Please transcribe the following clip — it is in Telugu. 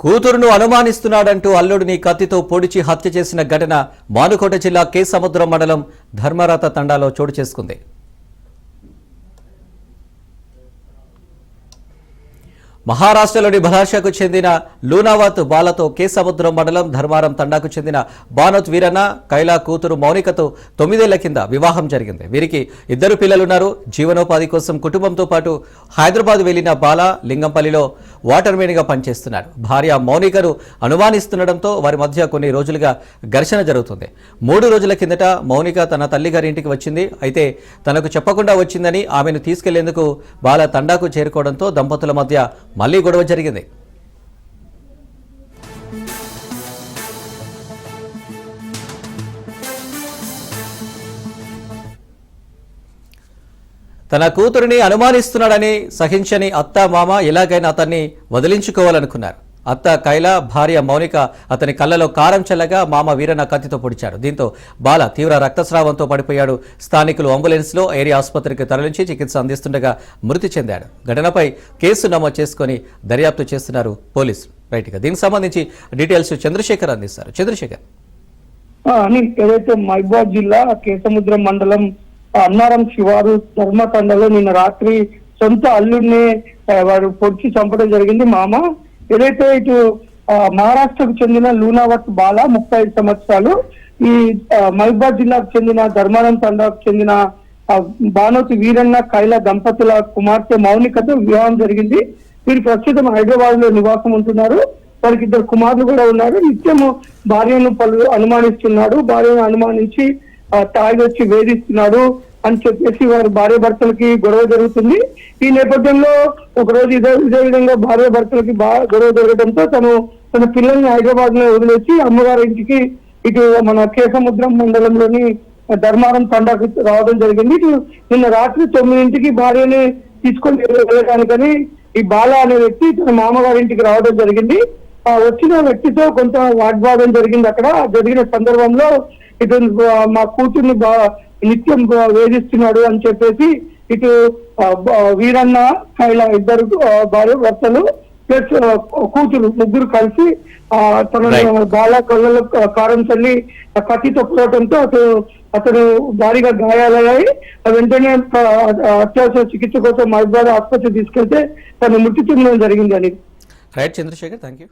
కూతురును అనుమానిస్తున్నాడంటూ అల్లుడిని కత్తితో పొడిచి హత్య చేసిన ఘటన మానుకోట జిల్లా కే సముద్రం మండలం ధర్మరథ తండాలో చోటు చేసుకుంది. మహారాష్ట్రలోని బలాషకు చెందిన లూనావత్ బాలతో కే సముద్రం మండలం ధర్మారం తండాకు చెందిన బానోత్ వీరన్న కైలా కూతురు మౌనికతో తొమ్మిదేళ్ళ కింద వివాహం జరిగింది. వీరికి ఇద్దరు పిల్లలున్నారు. జీవనోపాధి కోసం కుటుంబంతో పాటు హైదరాబాద్ వెళ్ళిన బాల లింగంపల్లిలో వాటర్ పనిచేస్తున్నాడు భార్య మౌనికను అనుమానిస్తుండడంతో వారి మధ్య కొన్ని రోజులుగా ఘర్షణ జరుగుతుంది. మూడు రోజుల కిందట మౌనిక తన తల్లిగారి ఇంటికి వచ్చింది. అయితే తనకు చెప్పకుండా వచ్చిందని ఆమెను తీసుకెళ్ళేందుకు బాల తండాకు చేరుకోవడంతో దంపతుల మధ్య మళ్ళీ గొడవ జరిగింది. తన కూతురిని అనుమానిస్తున్నాడని సహించని అత్త మామ ఎలాగైనా అతన్ని వదిలించుకోవాలనుకున్నారు. అత్త కైల భార్య మౌనిక అతని కళ్ళలో కారం చల్లగా మామ వీరన్న కత్తితో పొడిచాడు. దీంతో బాల తీవ్ర రక్తస్రావంతో పడిపోయాడు. స్థానికులు అంబులెన్స్లో ఏరియా ఆసుపత్రికి తరలించి చికిత్స అందిస్తుండగా మృతి చెందాడు. ఘటనపై కేసు నమోదు చేసుకుని దర్యాప్తు చేస్తున్నారు పోలీసులు. రైట్గా దీనికి సంబంధించి డీటెయిల్స్ చంద్రశేఖర్ అందిస్తారు. చంద్రశేఖర్. ఏదైతే మహబూబాద్ జిల్లా కేసముద్రం మండలం అన్నారం శివారు ధర్మతండలో నిన్న రాత్రి సొంత అల్లుడిని వారు పొడిచి చంపడం జరిగింది. మామ ఏదైతే ఇటు మహారాష్ట్రకు చెందిన లూనావత్ బాల ముప్పై ఐదు సంవత్సరాలు ఈ మహిబాద్ జిల్లాకు చెందిన ధర్మారం తండాకు చెందిన భానోతి వీరన్న కైల దంపతుల కుమార్తె మౌనికతో వివాహం జరిగింది. వీరు ప్రస్తుతం హైదరాబాద్లో నివాసం ఉంటున్నారు. వారికి ఇద్దరు కుమారులు కూడా ఉన్నారు. నిత్యము భార్యను పలు అనుమానిస్తున్నాడు. భార్యను అనుమానించి తాగి వచ్చి వేధిస్తున్నాడు. అని చెప్పేసి వారి భార్య భర్తలకి గొడవ జరుగుతుంది. ఈ నేపథ్యంలో ఒక రోజు ఇదే ఇదే విధంగా భార్య భర్తలకి గొడవ జరగడంతో తను తన పిల్లల్ని హైదరాబాద్లో వదిలేసి అమ్మగారి ఇంటికి ఇటు మన కేసముద్రం మండలంలోని ధర్మారం తండాకు రావడం జరిగింది. ఇటు నిన్న రాత్రి తొమ్మిదింటికి భార్యని తీసుకొని వెళ్ళడానికని ఈ బాల అనే వ్యక్తి తన మామగారి ఇంటికి రావడం జరిగింది. ఆ వచ్చిన వ్యక్తితో కొంత వాగ్వాదం జరిగింది అక్కడ. జరిగిన సందర్భంలో ఇటు మా కూతుర్ని నిత్యం వేధిస్తున్నాడు అని చెప్పేసి ఇటు వీరన్న కైల ఇద్దరు భార్య భర్తలు ప్లస్ కూతురు ముగ్గురు కలిసి తన. బాల కళ్ళలో క- కారం చల్లి ఆ కత్తితో పోవడంతో అతను అతను భారీగా గాయాలయ్యాయి. వెంటనే అత్యవసర చికిత్స కోసం మహబూబాద్ ఆసుపత్రి తీసుకెళ్తే తను మృతి చెందడం జరిగింది అని రైట్ చంద్రశేఖర్ థ్యాంక్ యూ